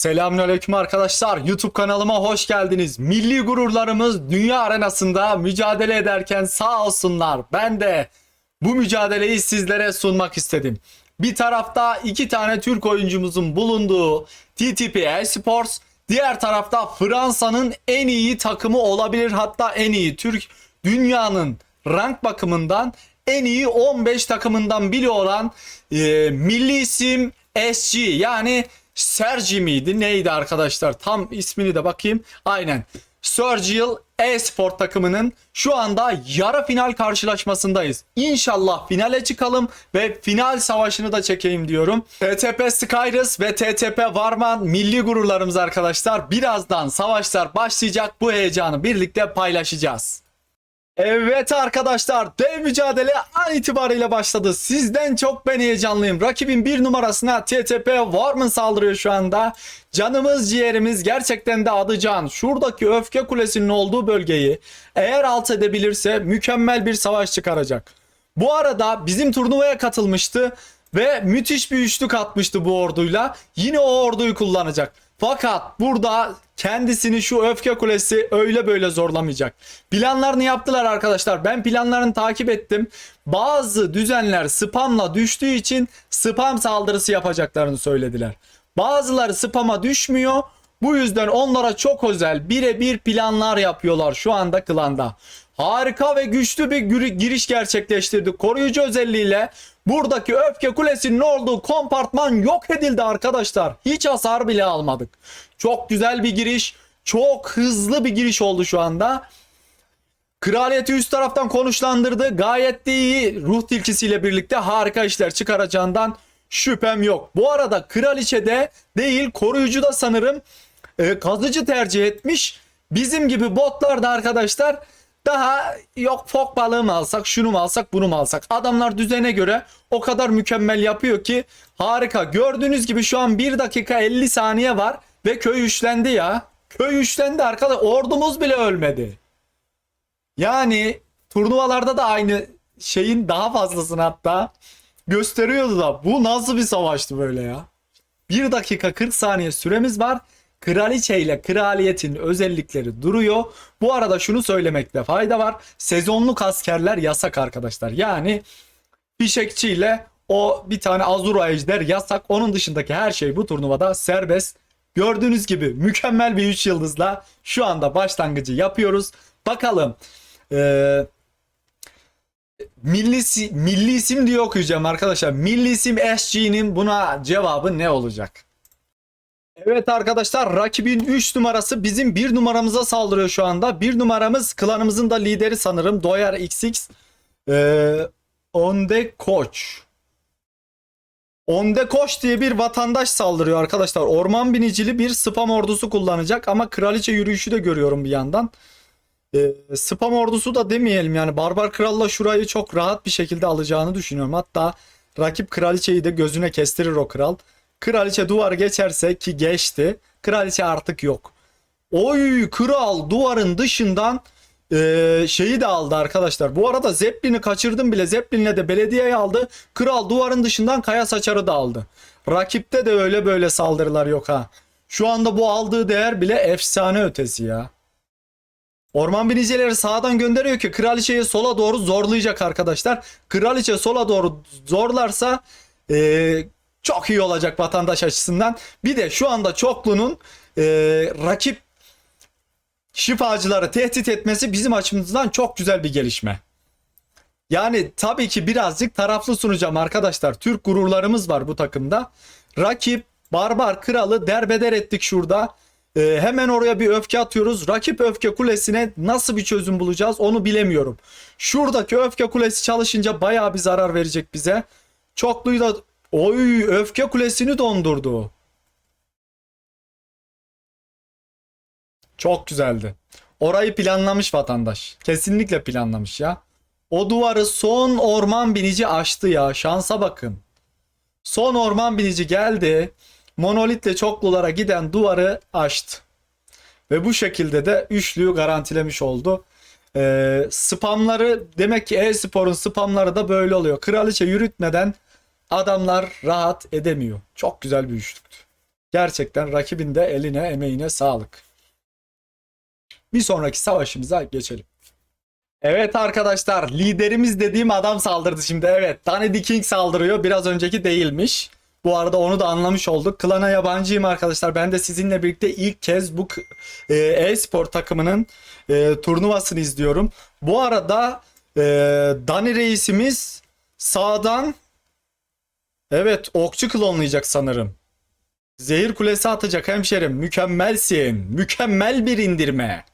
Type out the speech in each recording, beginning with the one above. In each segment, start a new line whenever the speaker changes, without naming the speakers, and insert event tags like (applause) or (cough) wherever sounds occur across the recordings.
Selamünaleyküm arkadaşlar. YouTube kanalıma hoş geldiniz. Milli gururlarımız dünya arenasında mücadele ederken sağ olsunlar. Ben de bu mücadeleyi sizlere sunmak istedim. Bir tarafta iki tane Türk oyuncumuzun bulunduğu TTP Esports, diğer tarafta Fransa'nın en iyi takımı olabilir hatta en iyi Türk dünyanın rank bakımından en iyi 15 takımından biri olan e, milli isim SG yani Sergi miydi neydi arkadaşlar tam ismini de bakayım aynen Sergial e-sport takımının şu anda yarı final karşılaşmasındayız. İnşallah finale çıkalım ve final savaşını da çekeyim diyorum. TTP Skyrus ve TTP Varman milli gururlarımız arkadaşlar. Birazdan savaşlar başlayacak. Bu heyecanı birlikte paylaşacağız. Evet arkadaşlar dev mücadele an itibariyle başladı. Sizden çok ben heyecanlıyım. Rakibin bir numarasına TTP Warman saldırıyor şu anda. Canımız ciğerimiz gerçekten de adı can. Şuradaki öfke kulesinin olduğu bölgeyi eğer alt edebilirse mükemmel bir savaş çıkaracak. Bu arada bizim turnuvaya katılmıştı ve müthiş bir üçlük atmıştı bu orduyla. Yine o orduyu kullanacak. Fakat burada kendisini şu öfke kulesi öyle böyle zorlamayacak. Planlarını yaptılar arkadaşlar. Ben planlarını takip ettim. Bazı düzenler spamla düştüğü için spam saldırısı yapacaklarını söylediler. Bazıları spama düşmüyor. Bu yüzden onlara çok özel birebir planlar yapıyorlar şu anda klanda. Harika ve güçlü bir giri- giriş gerçekleştirdi. Koruyucu özelliğiyle buradaki öfke kulesinin olduğu kompartman yok edildi arkadaşlar. Hiç hasar bile almadık. Çok güzel bir giriş. Çok hızlı bir giriş oldu şu anda. Kraliyeti üst taraftan konuşlandırdı. Gayet de iyi ruh tilkisiyle birlikte harika işler çıkaracağından şüphem yok. Bu arada kraliçe de değil koruyucu da sanırım e, kazıcı tercih etmiş. Bizim gibi botlar da arkadaşlar daha yok fok balığı mı alsak şunu mu alsak bunu mu alsak. Adamlar düzene göre o kadar mükemmel yapıyor ki harika. Gördüğünüz gibi şu an 1 dakika 50 saniye var ve köy üçlendi ya. Köy üçlendi arkadaş ordumuz bile ölmedi. Yani turnuvalarda da aynı şeyin daha fazlasını hatta gösteriyordu da bu nasıl bir savaştı böyle ya? 1 dakika 40 saniye süremiz var. Kraliçe ile kraliyetin özellikleri duruyor. Bu arada şunu söylemekte fayda var. Sezonluk askerler yasak arkadaşlar. Yani fişekçi ile o bir tane Azura Ejder yasak. Onun dışındaki her şey bu turnuvada serbest. Gördüğünüz gibi mükemmel bir 3 yıldızla şu anda başlangıcı yapıyoruz. Bakalım eee milli, milli isim diye okuyacağım arkadaşlar. Milli isim SG'nin buna cevabı ne olacak? Evet arkadaşlar rakibin 3 numarası bizim 1 numaramıza saldırıyor şu anda. 1 numaramız klanımızın da lideri sanırım. Doyar XX. Ee, Onde Koç. Onde Koç diye bir vatandaş saldırıyor arkadaşlar. Orman binicili bir spam ordusu kullanacak ama kraliçe yürüyüşü de görüyorum bir yandan. Ee, spam ordusu da demeyelim yani Barbar Kral'la şurayı çok rahat bir şekilde alacağını düşünüyorum. Hatta rakip kraliçeyi de gözüne kestirir o kral. Kraliçe duvar geçerse ki geçti. Kraliçe artık yok. Oy kral duvarın dışından eee, şeyi de aldı arkadaşlar. Bu arada Zeppelin'i kaçırdım bile. Zeppelin'le de belediyeyi aldı. Kral duvarın dışından kaya saçarı da aldı. Rakipte de öyle böyle saldırılar yok ha. Şu anda bu aldığı değer bile efsane ötesi ya. Orman binicileri sağdan gönderiyor ki kraliçeyi sola doğru zorlayacak arkadaşlar. Kraliçe sola doğru zorlarsa eee, çok iyi olacak vatandaş açısından. Bir de şu anda Çoklu'nun eee, rakip şifacıları tehdit etmesi bizim açımızdan çok güzel bir gelişme. Yani tabii ki birazcık taraflı sunacağım arkadaşlar. Türk gururlarımız var bu takımda. Rakip barbar kralı derbeder ettik şurada. Ee, hemen oraya bir öfke atıyoruz. Rakip öfke kulesine nasıl bir çözüm bulacağız onu bilemiyorum. Şuradaki öfke kulesi çalışınca bayağı bir zarar verecek bize. Çokluyu da oy öfke kulesini dondurdu. Çok güzeldi. Orayı planlamış vatandaş. Kesinlikle planlamış ya. O duvarı son orman binici açtı ya. Şansa bakın. Son orman binici geldi. Monolitle çoklulara giden duvarı açtı. Ve bu şekilde de üçlüyü garantilemiş oldu. Ee, spamları demek ki e-sporun spamları da böyle oluyor. Kraliçe yürütmeden adamlar rahat edemiyor. Çok güzel bir üçlüktü. Gerçekten rakibin de eline emeğine sağlık. Bir sonraki savaşımıza geçelim. Evet arkadaşlar liderimiz dediğim adam saldırdı şimdi. Evet Danny King saldırıyor. Biraz önceki değilmiş. Bu arada onu da anlamış olduk. Klana yabancıyım arkadaşlar. Ben de sizinle birlikte ilk kez bu e, e-spor takımının e, turnuvasını izliyorum. Bu arada e, Dani reisimiz sağdan evet okçu klonlayacak sanırım. Zehir kulesi atacak hemşerim. Mükemmelsin. Mükemmel bir indirme.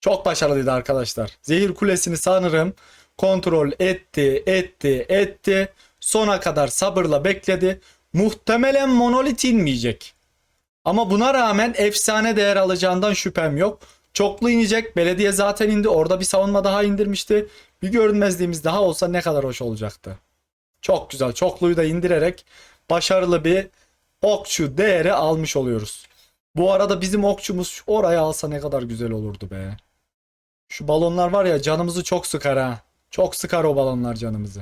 Çok başarılıydı arkadaşlar. Zehir kulesini sanırım kontrol etti, etti, etti. Sona kadar sabırla bekledi. Muhtemelen monolit inmeyecek. Ama buna rağmen efsane değer alacağından şüphem yok. Çoklu inecek. Belediye zaten indi. Orada bir savunma daha indirmişti. Bir görünmezliğimiz daha olsa ne kadar hoş olacaktı. Çok güzel. Çokluyu da indirerek başarılı bir okçu değeri almış oluyoruz. Bu arada bizim okçumuz oraya alsa ne kadar güzel olurdu be. Şu balonlar var ya canımızı çok sıkar ha. Çok sıkar o balonlar canımızı.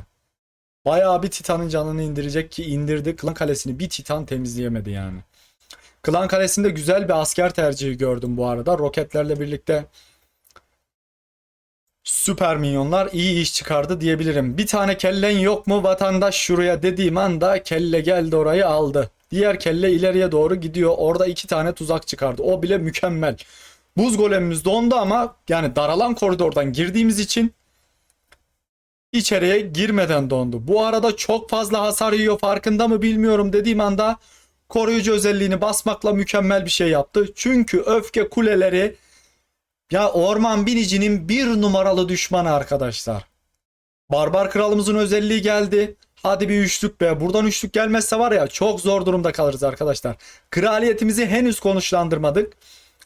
Bayağı bir Titan'ın canını indirecek ki indirdi. Klan Kalesi'ni bir Titan temizleyemedi yani. Klan Kalesi'nde güzel bir asker tercihi gördüm bu arada. Roketlerle birlikte süper minyonlar iyi iş çıkardı diyebilirim. Bir tane kellen yok mu vatandaş şuraya dediğim anda kelle geldi orayı aldı. Diğer kelle ileriye doğru gidiyor. Orada iki tane tuzak çıkardı. O bile mükemmel. Buz golemimiz dondu ama yani daralan koridordan girdiğimiz için içeriye girmeden dondu. Bu arada çok fazla hasar yiyor farkında mı bilmiyorum dediğim anda koruyucu özelliğini basmakla mükemmel bir şey yaptı. Çünkü öfke kuleleri ya orman binicinin bir numaralı düşmanı arkadaşlar. Barbar kralımızın özelliği geldi. Hadi bir üçlük be. Buradan üçlük gelmezse var ya çok zor durumda kalırız arkadaşlar. Kraliyetimizi henüz konuşlandırmadık.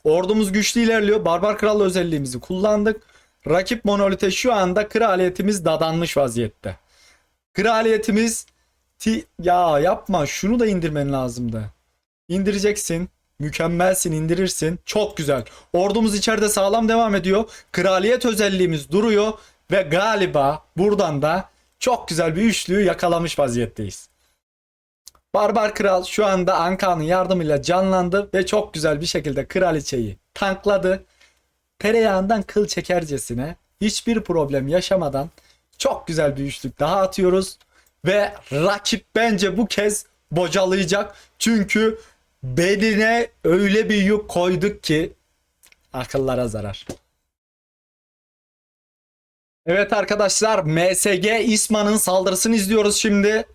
Ordumuz güçlü ilerliyor. Barbar kral özelliğimizi kullandık. Rakip monolite şu anda kraliyetimiz dadanmış vaziyette. Kraliyetimiz ti ya yapma şunu da indirmen lazımdı. İndireceksin. Mükemmelsin indirirsin. Çok güzel. Ordumuz içeride sağlam devam ediyor. Kraliyet özelliğimiz duruyor. Ve galiba buradan da çok güzel bir üçlüyü yakalamış vaziyetteyiz. Barbar Kral şu anda Anka'nın yardımıyla canlandı ve çok güzel bir şekilde kraliçeyi tankladı. Tereyağından kıl çekercesine hiçbir problem yaşamadan çok güzel bir üçlük daha atıyoruz. Ve rakip bence bu kez bocalayacak. Çünkü beline öyle bir yük koyduk ki akıllara zarar. Evet arkadaşlar MSG İsman'ın saldırısını izliyoruz şimdi.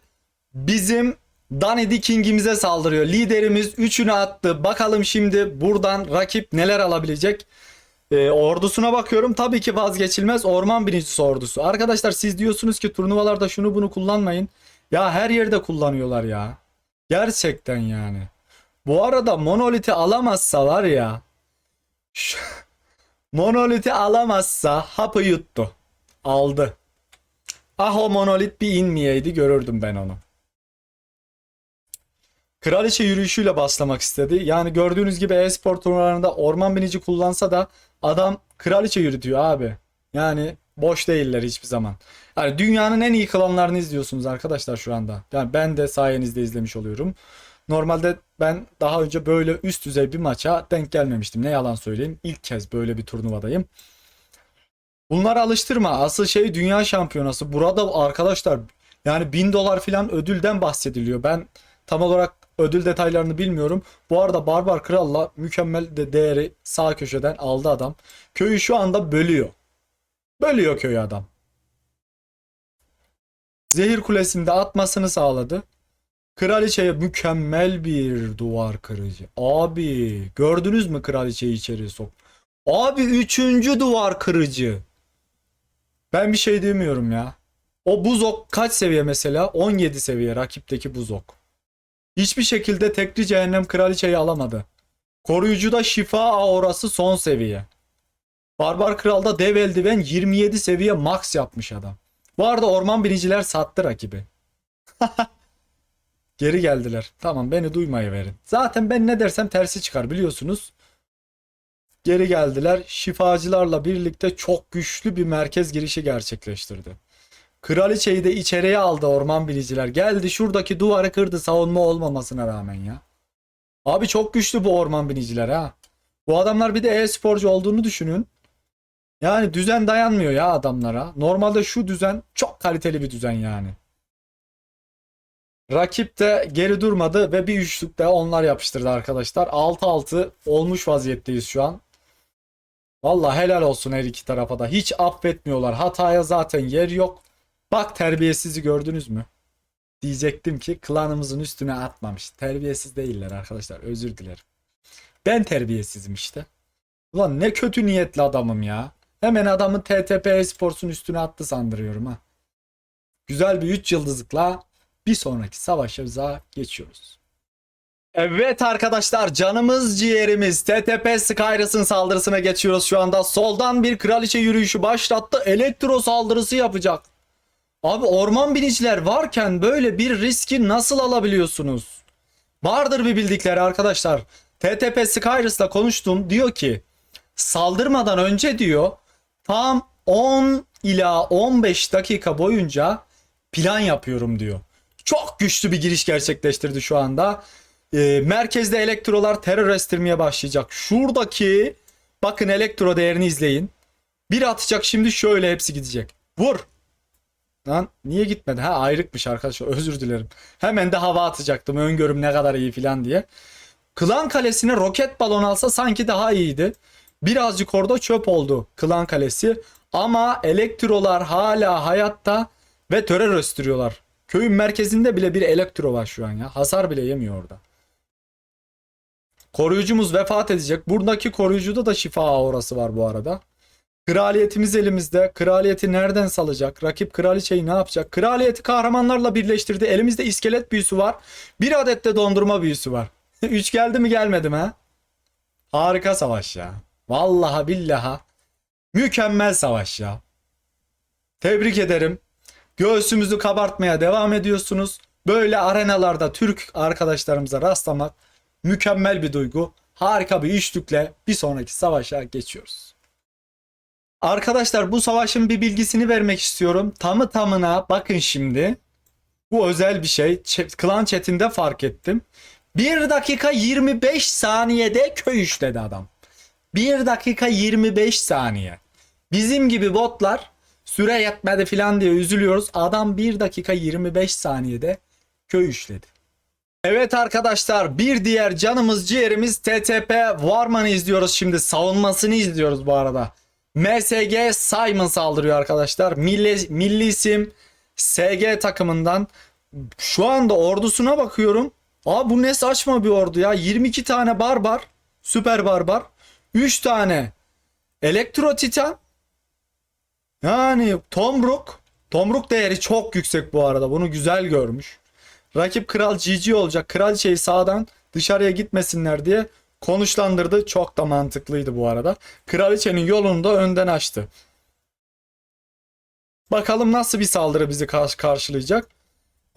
Bizim Danny King'imize saldırıyor. Liderimiz 3'ünü attı. Bakalım şimdi buradan rakip neler alabilecek. Ee, ordusuna bakıyorum. Tabii ki vazgeçilmez orman binicisi ordusu. Arkadaşlar siz diyorsunuz ki turnuvalarda şunu bunu kullanmayın. Ya her yerde kullanıyorlar ya. Gerçekten yani. Bu arada monoliti alamazsa var ya. Şu- monoliti alamazsa hapı yuttu. Aldı. Ah o monolit bir inmeyeydi görürdüm ben onu. Kraliçe yürüyüşüyle başlamak istedi. Yani gördüğünüz gibi e-spor turnuvalarında orman binici kullansa da adam kraliçe yürütüyor abi. Yani boş değiller hiçbir zaman. Yani dünyanın en iyi klanlarını izliyorsunuz arkadaşlar şu anda. Yani ben de sayenizde izlemiş oluyorum. Normalde ben daha önce böyle üst düzey bir maça denk gelmemiştim. Ne yalan söyleyeyim. İlk kez böyle bir turnuvadayım. Bunları alıştırma. Asıl şey dünya şampiyonası. Burada arkadaşlar yani bin dolar falan ödülden bahsediliyor. Ben tam olarak ödül detaylarını bilmiyorum. Bu arada Barbar Kral'la mükemmel de değeri sağ köşeden aldı adam. Köyü şu anda bölüyor. Bölüyor köyü adam. Zehir kulesinde atmasını sağladı. Kraliçeye mükemmel bir duvar kırıcı. Abi gördünüz mü kraliçeyi içeri sok. Abi üçüncü duvar kırıcı. Ben bir şey demiyorum ya. O buzok kaç seviye mesela? 17 seviye rakipteki buzok. Hiçbir şekilde tekli cehennem kraliçeyi alamadı. Koruyucuda şifa aurası son seviye. Barbar Kral'da dev eldiven 27 seviye max yapmış adam. Bu arada orman biniciler sattı rakibi. (laughs) Geri geldiler. Tamam beni duymayı verin. Zaten ben ne dersem tersi çıkar biliyorsunuz. Geri geldiler. Şifacılarla birlikte çok güçlü bir merkez girişi gerçekleştirdi. Kraliçeyi de içeriye aldı orman biliciler. Geldi şuradaki duvarı kırdı savunma olmamasına rağmen ya. Abi çok güçlü bu orman biniciler ha. Bu adamlar bir de e-sporcu olduğunu düşünün. Yani düzen dayanmıyor ya adamlara. Normalde şu düzen çok kaliteli bir düzen yani. Rakip de geri durmadı ve bir üçlük de onlar yapıştırdı arkadaşlar. 6-6 olmuş vaziyetteyiz şu an. Vallahi helal olsun her iki tarafa da. Hiç affetmiyorlar. Hataya zaten yer yok. Bak terbiyesizi gördünüz mü? Diyecektim ki klanımızın üstüne atmamış. Terbiyesiz değiller arkadaşlar. Özür dilerim. Ben terbiyesizim işte. Ulan ne kötü niyetli adamım ya. Hemen adamı TTP Esports'un üstüne attı sandırıyorum ha. Güzel bir 3 yıldızlıkla bir sonraki savaşımıza geçiyoruz. Evet arkadaşlar canımız ciğerimiz TTP Skyrus'ın saldırısına geçiyoruz şu anda. Soldan bir kraliçe yürüyüşü başlattı. Elektro saldırısı yapacak. Abi orman biniciler varken böyle bir riski nasıl alabiliyorsunuz? Vardır bir bildikleri arkadaşlar. TTP Skyrus'la konuştum. Diyor ki saldırmadan önce diyor tam 10 ila 15 dakika boyunca plan yapıyorum diyor. Çok güçlü bir giriş gerçekleştirdi şu anda. Ee, merkezde elektrolar terör estirmeye başlayacak. Şuradaki bakın elektro değerini izleyin. Bir atacak şimdi şöyle hepsi gidecek. Vur. Lan niye gitmedi? Ha ayrıkmış arkadaşlar özür dilerim. Hemen de hava atacaktım öngörüm ne kadar iyi falan diye. Klan kalesine roket balon alsa sanki daha iyiydi. Birazcık orada çöp oldu klan kalesi. Ama elektrolar hala hayatta ve terör östürüyorlar. Köyün merkezinde bile bir elektro var şu an ya. Hasar bile yemiyor orada. Koruyucumuz vefat edecek. Buradaki koruyucuda da şifa aurası var bu arada. Kraliyetimiz elimizde. Kraliyeti nereden salacak? Rakip kraliçeyi ne yapacak? Kraliyeti kahramanlarla birleştirdi. Elimizde iskelet büyüsü var. Bir adet de dondurma büyüsü var. (laughs) Üç geldi mi gelmedi mi ha? Harika savaş ya. Vallahi billaha. Mükemmel savaş ya. Tebrik ederim. Göğsümüzü kabartmaya devam ediyorsunuz. Böyle arenalarda Türk arkadaşlarımıza rastlamak mükemmel bir duygu. Harika bir üçlükle bir sonraki savaşa geçiyoruz. Arkadaşlar bu savaşın bir bilgisini vermek istiyorum. Tamı tamına bakın şimdi. Bu özel bir şey. Klan chatinde fark ettim. 1 dakika 25 saniyede köy işledi adam. 1 dakika 25 saniye. Bizim gibi botlar süre yetmedi falan diye üzülüyoruz. Adam 1 dakika 25 saniyede köy işledi. Evet arkadaşlar bir diğer canımız ciğerimiz TTP Warman'ı izliyoruz şimdi. Savunmasını izliyoruz bu arada. MSG Simon saldırıyor arkadaşlar. Milli, milli isim SG takımından. Şu anda ordusuna bakıyorum. Aa bu ne saçma bir ordu ya. 22 tane barbar. Süper barbar. 3 tane elektro titan. Yani tomruk. Tomruk değeri çok yüksek bu arada. Bunu güzel görmüş. Rakip kral GG olacak. Kraliçeyi sağdan dışarıya gitmesinler diye konuşlandırdı. Çok da mantıklıydı bu arada. Kraliçenin yolunu da önden açtı. Bakalım nasıl bir saldırı bizi karşı karşılayacak.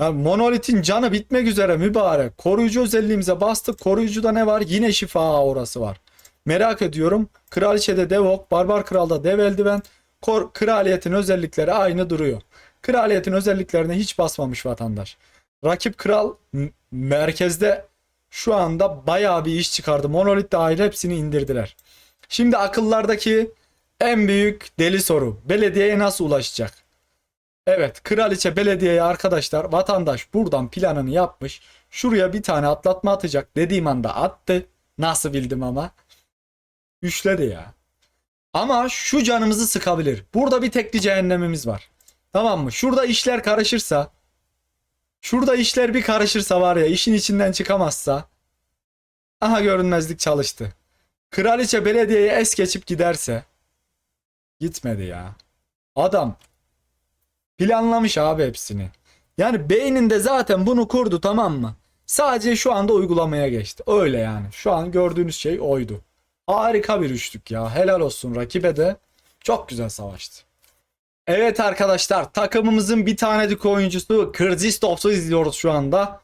Yani monolitin canı bitmek üzere mübarek. Koruyucu özelliğimize bastık. Koruyucuda ne var? Yine şifa aurası var. Merak ediyorum. Kraliçede dev ok, barbar kralda dev eldiven. Kor kraliyetin özellikleri aynı duruyor. Kraliyetin özelliklerine hiç basmamış vatandaş. Rakip kral merkezde şu anda bayağı bir iş çıkardı. Monolit dahil hepsini indirdiler. Şimdi akıllardaki en büyük deli soru. Belediyeye nasıl ulaşacak? Evet, kraliçe belediyeye arkadaşlar vatandaş buradan planını yapmış. Şuraya bir tane atlatma atacak dediğim anda attı. Nasıl bildim ama. Üçledi ya. Ama şu canımızı sıkabilir. Burada bir tekli cehennemimiz var. Tamam mı? Şurada işler karışırsa Şurada işler bir karışırsa var ya işin içinden çıkamazsa aha görünmezlik çalıştı. Kraliçe belediyeye es geçip giderse gitmedi ya. Adam planlamış abi hepsini. Yani beyninde zaten bunu kurdu tamam mı? Sadece şu anda uygulamaya geçti. Öyle yani. Şu an gördüğünüz şey oydu. Harika bir üçlük ya. Helal olsun rakibe de. Çok güzel savaştı. Evet arkadaşlar takımımızın bir tanecik oyuncusu Kırcistops'u izliyoruz şu anda.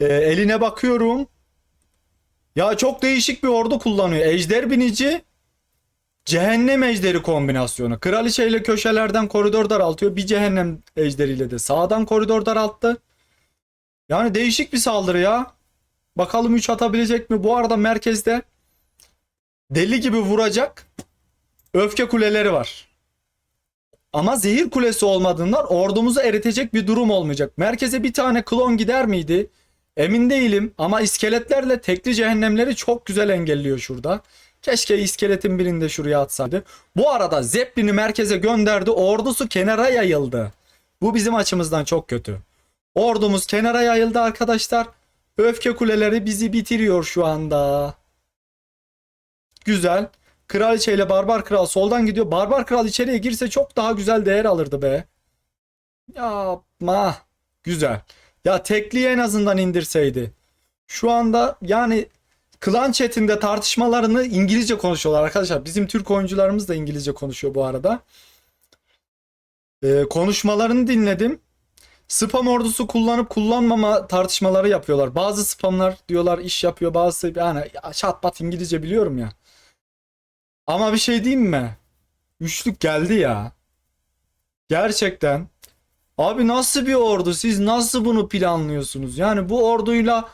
Ee, eline bakıyorum. Ya çok değişik bir ordu kullanıyor. Ejder binici cehennem ejderi kombinasyonu. Kraliçe ile köşelerden koridor daraltıyor. Bir cehennem ejderiyle de sağdan koridor daralttı. Yani değişik bir saldırı ya. Bakalım 3 atabilecek mi? Bu arada merkezde deli gibi vuracak öfke kuleleri var. Ama zehir kulesi olmadığından ordumuzu eritecek bir durum olmayacak. Merkeze bir tane klon gider miydi? Emin değilim ama iskeletlerle tekli cehennemleri çok güzel engelliyor şurada. Keşke iskeletin birinde şuraya atsaydı. Bu arada Zeppelin'i merkeze gönderdi. Ordusu kenara yayıldı. Bu bizim açımızdan çok kötü. Ordumuz kenara yayıldı arkadaşlar. Öfke kuleleri bizi bitiriyor şu anda. Güzel. Kraliçe ile Barbar Kral soldan gidiyor. Barbar Kral içeriye girse çok daha güzel değer alırdı be. Yapma. Güzel. Ya tekliği en azından indirseydi. Şu anda yani klan chatinde tartışmalarını İngilizce konuşuyorlar arkadaşlar. Bizim Türk oyuncularımız da İngilizce konuşuyor bu arada. Ee, konuşmalarını dinledim. Spam ordusu kullanıp kullanmama tartışmaları yapıyorlar. Bazı spamlar diyorlar iş yapıyor. Bazısı yani şat pat İngilizce biliyorum ya. Ama bir şey diyeyim mi? Üçlük geldi ya. Gerçekten. Abi nasıl bir ordu? Siz nasıl bunu planlıyorsunuz? Yani bu orduyla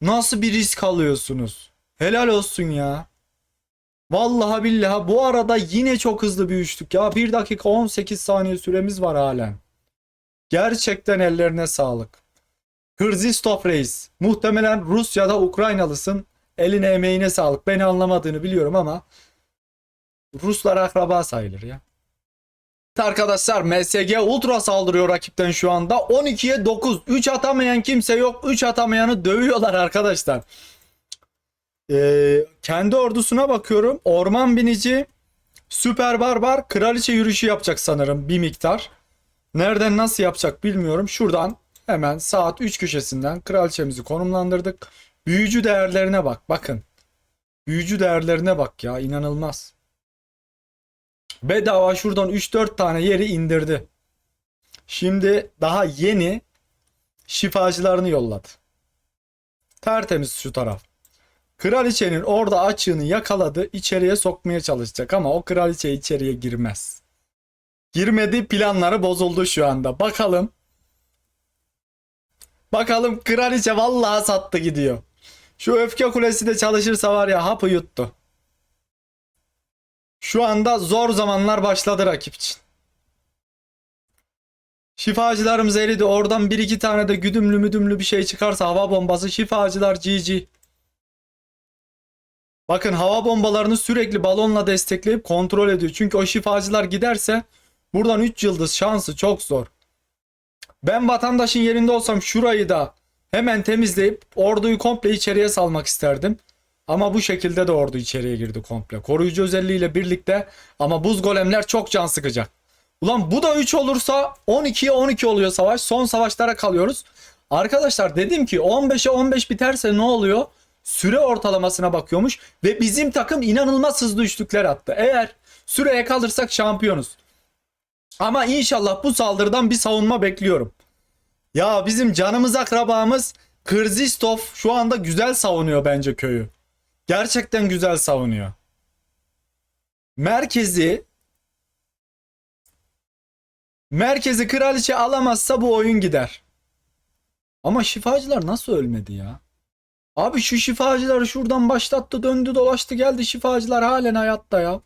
nasıl bir risk alıyorsunuz? Helal olsun ya. Vallahi billahi bu arada yine çok hızlı bir üçlük ya. 1 dakika 18 saniye süremiz var halen. Gerçekten ellerine sağlık. Hırzistov Reis. Muhtemelen Rus ya da Ukraynalısın. Eline emeğine sağlık. Beni anlamadığını biliyorum ama Ruslar akraba sayılır ya. Arkadaşlar MSG ultra saldırıyor rakipten şu anda. 12'ye 9. 3 atamayan kimse yok. 3 atamayanı dövüyorlar arkadaşlar. Ee, kendi ordusuna bakıyorum. Orman binici, süper barbar, kraliçe yürüyüşü yapacak sanırım bir miktar. Nereden nasıl yapacak bilmiyorum. Şuradan hemen saat 3 köşesinden kraliçemizi konumlandırdık. Büyücü değerlerine bak. Bakın. Büyücü değerlerine bak ya inanılmaz. Bedava şuradan 3-4 tane yeri indirdi. Şimdi daha yeni şifacılarını yolladı. Tertemiz şu taraf. Kraliçenin orada açığını yakaladı. içeriye sokmaya çalışacak ama o kraliçe içeriye girmez. Girmedi planları bozuldu şu anda. Bakalım. Bakalım kraliçe vallahi sattı gidiyor. Şu öfke kulesi de çalışırsa var ya hapı yuttu. Şu anda zor zamanlar başladı rakip için. Şifacılarımız eridi. Oradan bir iki tane de güdümlü müdümlü bir şey çıkarsa hava bombası şifacılar GG. Bakın hava bombalarını sürekli balonla destekleyip kontrol ediyor. Çünkü o şifacılar giderse buradan 3 yıldız şansı çok zor. Ben vatandaşın yerinde olsam şurayı da hemen temizleyip orduyu komple içeriye salmak isterdim. Ama bu şekilde de ordu içeriye girdi komple. Koruyucu özelliğiyle birlikte ama buz golemler çok can sıkacak. Ulan bu da 3 olursa 12'ye 12 oluyor savaş. Son savaşlara kalıyoruz. Arkadaşlar dedim ki 15'e 15 biterse ne oluyor? Süre ortalamasına bakıyormuş ve bizim takım inanılmaz hızlı üçlükler attı. Eğer süreye kalırsak şampiyonuz. Ama inşallah bu saldırıdan bir savunma bekliyorum. Ya bizim canımız akrabamız Kırzistov şu anda güzel savunuyor bence köyü. Gerçekten güzel savunuyor. Merkezi Merkezi kraliçe alamazsa bu oyun gider. Ama şifacılar nasıl ölmedi ya? Abi şu şifacıları şuradan başlattı döndü dolaştı geldi şifacılar halen hayatta ya.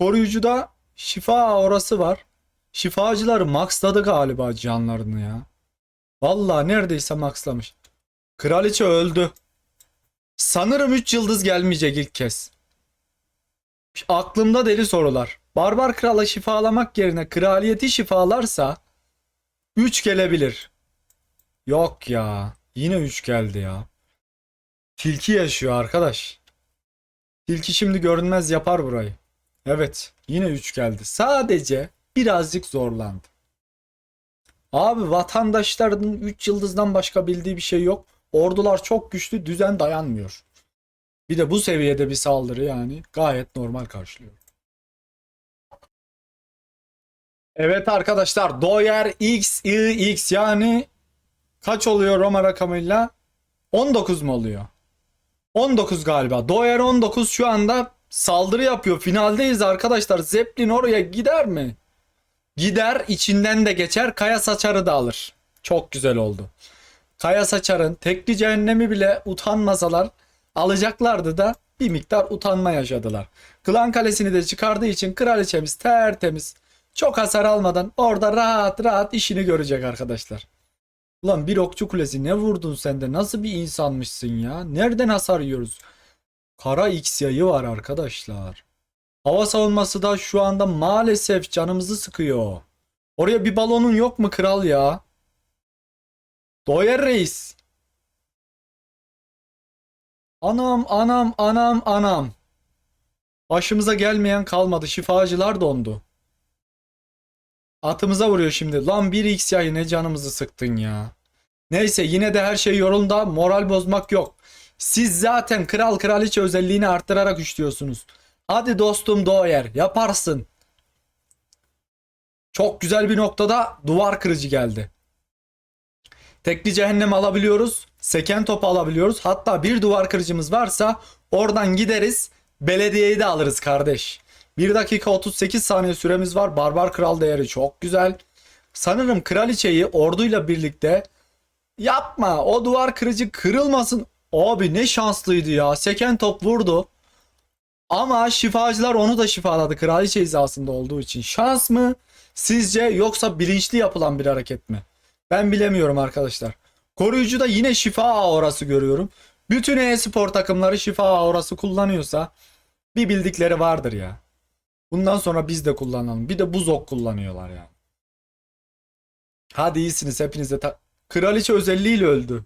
Koruyucuda şifa orası var. Şifacıları maxladı galiba canlarını ya. Vallahi neredeyse maxlamış. Kraliçe öldü. Sanırım 3 yıldız gelmeyecek ilk kez. Aklımda deli sorular. Barbar krala şifalamak yerine kraliyeti şifalarsa 3 gelebilir. Yok ya. Yine 3 geldi ya. Tilki yaşıyor arkadaş. Tilki şimdi görünmez yapar burayı. Evet. Yine 3 geldi. Sadece birazcık zorlandı. Abi vatandaşların 3 yıldızdan başka bildiği bir şey yok. Ordular çok güçlü, düzen dayanmıyor. Bir de bu seviyede bir saldırı yani gayet normal karşılıyor. Evet arkadaşlar Doyer X, I, X yani kaç oluyor Roma rakamıyla? 19 mu oluyor? 19 galiba. Doyer 19 şu anda saldırı yapıyor. Finaldeyiz arkadaşlar. Zeppelin oraya gider mi? Gider içinden de geçer. Kaya saçarı da alır. Çok güzel oldu. Kaya Saçar'ın tekli cehennemi bile utanmasalar alacaklardı da bir miktar utanma yaşadılar. Klan Kalesi'ni de çıkardığı için kraliçemiz tertemiz çok hasar almadan orada rahat rahat işini görecek arkadaşlar. Ulan bir okçu kulesi ne vurdun sen de nasıl bir insanmışsın ya? Nereden hasar yiyoruz? Kara X yayı var arkadaşlar. Hava savunması da şu anda maalesef canımızı sıkıyor. Oraya bir balonun yok mu kral ya? Doyer reis. Anam anam anam anam. Başımıza gelmeyen kalmadı. Şifacılar dondu. Atımıza vuruyor şimdi. Lan 1x yayı ne canımızı sıktın ya. Neyse yine de her şey yolunda. Moral bozmak yok. Siz zaten kral kraliçe özelliğini arttırarak üçlüyorsunuz. Hadi dostum Doyer yaparsın. Çok güzel bir noktada duvar kırıcı geldi. Tekli cehennem alabiliyoruz. Seken topu alabiliyoruz. Hatta bir duvar kırıcımız varsa oradan gideriz. Belediyeyi de alırız kardeş. 1 dakika 38 saniye süremiz var. Barbar kral değeri çok güzel. Sanırım kraliçeyi orduyla birlikte yapma o duvar kırıcı kırılmasın. Abi ne şanslıydı ya. Seken top vurdu. Ama şifacılar onu da şifaladı kraliçe hizasında olduğu için. Şans mı sizce yoksa bilinçli yapılan bir hareket mi? Ben bilemiyorum arkadaşlar. Koruyucuda yine şifa aurası görüyorum. Bütün e-spor takımları şifa aurası kullanıyorsa bir bildikleri vardır ya. Bundan sonra biz de kullanalım. Bir de buzok kullanıyorlar yani. Hadi iyisiniz hepiniz de. ta- Kraliçe özelliğiyle öldü.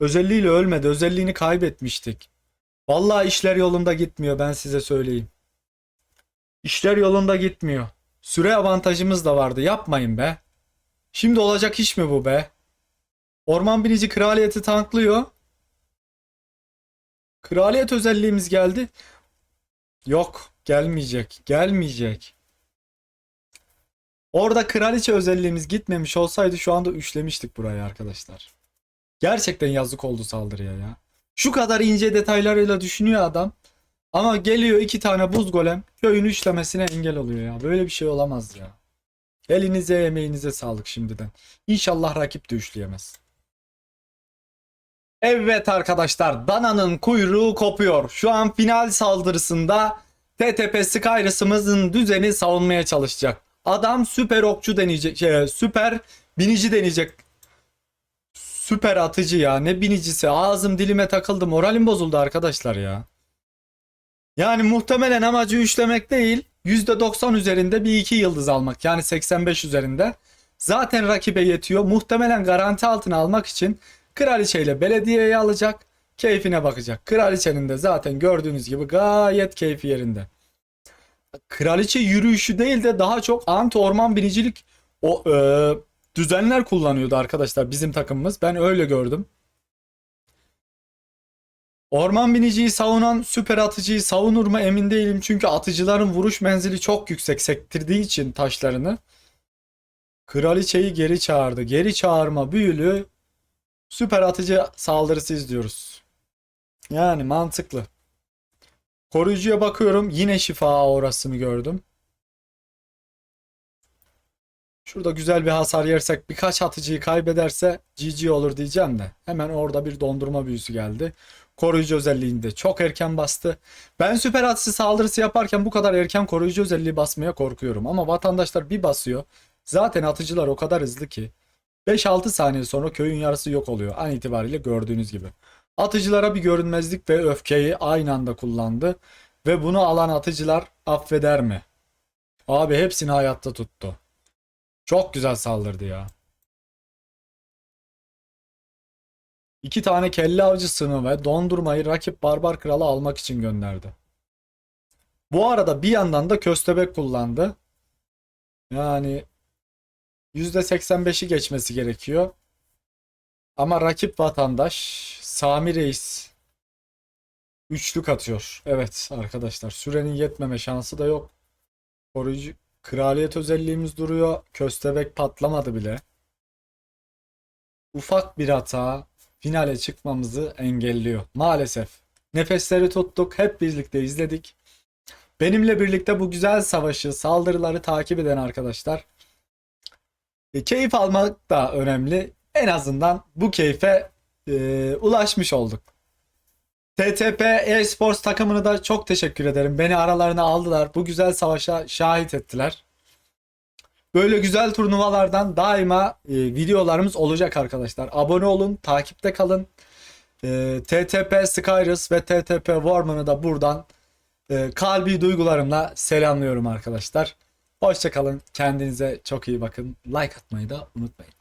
Özelliğiyle ölmedi. Özelliğini kaybetmiştik. Vallahi işler yolunda gitmiyor ben size söyleyeyim. İşler yolunda gitmiyor. Süre avantajımız da vardı. Yapmayın be. Şimdi olacak iş mi bu be? Orman binici kraliyeti tanklıyor. Kraliyet özelliğimiz geldi. Yok, gelmeyecek. Gelmeyecek. Orada kraliçe özelliğimiz gitmemiş olsaydı şu anda üçlemiştik burayı arkadaşlar. Gerçekten yazık oldu saldırıya ya. Şu kadar ince detaylarıyla düşünüyor adam. Ama geliyor iki tane buz golem köyün üçlemesine engel oluyor ya. Böyle bir şey olamaz ya. Elinize emeğinize sağlık şimdiden. İnşallah rakip de üçleyemez. Evet arkadaşlar Dana'nın kuyruğu kopuyor. Şu an final saldırısında TTP Skyrus'ımızın düzeni savunmaya çalışacak. Adam süper okçu deneyecek. Şey, süper binici deneyecek. Süper atıcı ya. Ne binicisi. Ağzım dilime takıldı. Moralim bozuldu arkadaşlar ya. Yani muhtemelen amacı üçlemek değil. %90 üzerinde bir iki yıldız almak. Yani 85 üzerinde. Zaten rakibe yetiyor. Muhtemelen garanti altına almak için kraliçeyle belediyeyi alacak. Keyfine bakacak. Kraliçenin de zaten gördüğünüz gibi gayet keyfi yerinde. Kraliçe yürüyüşü değil de daha çok anti orman binicilik o e, düzenler kullanıyordu arkadaşlar bizim takımımız. Ben öyle gördüm. Orman biniciyi savunan süper atıcıyı savunur mu emin değilim. Çünkü atıcıların vuruş menzili çok yüksek sektirdiği için taşlarını. Kraliçeyi geri çağırdı. Geri çağırma büyülü süper atıcı saldırısı izliyoruz. Yani mantıklı. Koruyucuya bakıyorum. Yine şifa orasını gördüm. Şurada güzel bir hasar yersek birkaç atıcıyı kaybederse GG olur diyeceğim de. Hemen orada bir dondurma büyüsü geldi. Koruyucu özelliğinde çok erken bastı. Ben süper atıcı saldırısı yaparken bu kadar erken koruyucu özelliği basmaya korkuyorum. Ama vatandaşlar bir basıyor. Zaten atıcılar o kadar hızlı ki. 5-6 saniye sonra köyün yarısı yok oluyor. An itibariyle gördüğünüz gibi. Atıcılara bir görünmezlik ve öfkeyi aynı anda kullandı. Ve bunu alan atıcılar affeder mi? Abi hepsini hayatta tuttu. Çok güzel saldırdı ya. İki tane kelle avcısını ve dondurmayı rakip barbar kralı almak için gönderdi. Bu arada bir yandan da köstebek kullandı. Yani %85'i geçmesi gerekiyor. Ama rakip vatandaş Sami Reis üçlük atıyor. Evet arkadaşlar sürenin yetmeme şansı da yok. Koruyucu kraliyet özelliğimiz duruyor. Köstebek patlamadı bile. Ufak bir hata finale çıkmamızı engelliyor. Maalesef. Nefesleri tuttuk. Hep birlikte izledik. Benimle birlikte bu güzel savaşı, saldırıları takip eden arkadaşlar. E, keyif almak da önemli. en azından bu keyfe e, ulaşmış olduk. TTP Esports takımını da çok teşekkür ederim. Beni aralarına aldılar. Bu güzel savaşa şahit ettiler. Böyle güzel turnuvalardan daima e, videolarımız olacak arkadaşlar. Abone olun, takipte kalın. E, TTP Skyrus ve TTP Warman'ı da buradan e, kalbi duygularımla selamlıyorum arkadaşlar. Hoşçakalın. Kendinize çok iyi bakın. Like atmayı da unutmayın.